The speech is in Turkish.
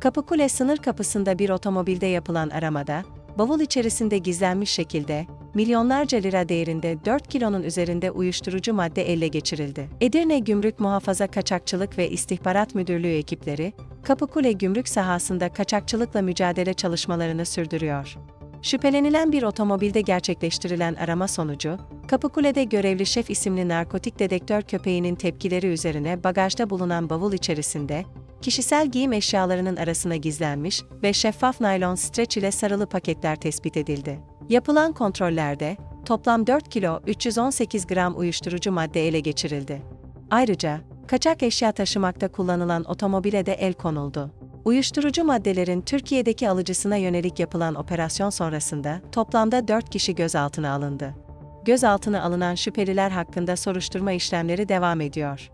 Kapıkule sınır kapısında bir otomobilde yapılan aramada, bavul içerisinde gizlenmiş şekilde, milyonlarca lira değerinde 4 kilonun üzerinde uyuşturucu madde elle geçirildi. Edirne Gümrük Muhafaza Kaçakçılık ve İstihbarat Müdürlüğü ekipleri, Kapıkule gümrük sahasında kaçakçılıkla mücadele çalışmalarını sürdürüyor. Şüphelenilen bir otomobilde gerçekleştirilen arama sonucu, Kapıkule'de görevli şef isimli narkotik dedektör köpeğinin tepkileri üzerine bagajda bulunan bavul içerisinde, kişisel giyim eşyalarının arasına gizlenmiş ve şeffaf naylon streç ile sarılı paketler tespit edildi. Yapılan kontrollerde, toplam 4 kilo 318 gram uyuşturucu madde ele geçirildi. Ayrıca, kaçak eşya taşımakta kullanılan otomobile de el konuldu. Uyuşturucu maddelerin Türkiye'deki alıcısına yönelik yapılan operasyon sonrasında toplamda 4 kişi gözaltına alındı. Gözaltına alınan şüpheliler hakkında soruşturma işlemleri devam ediyor.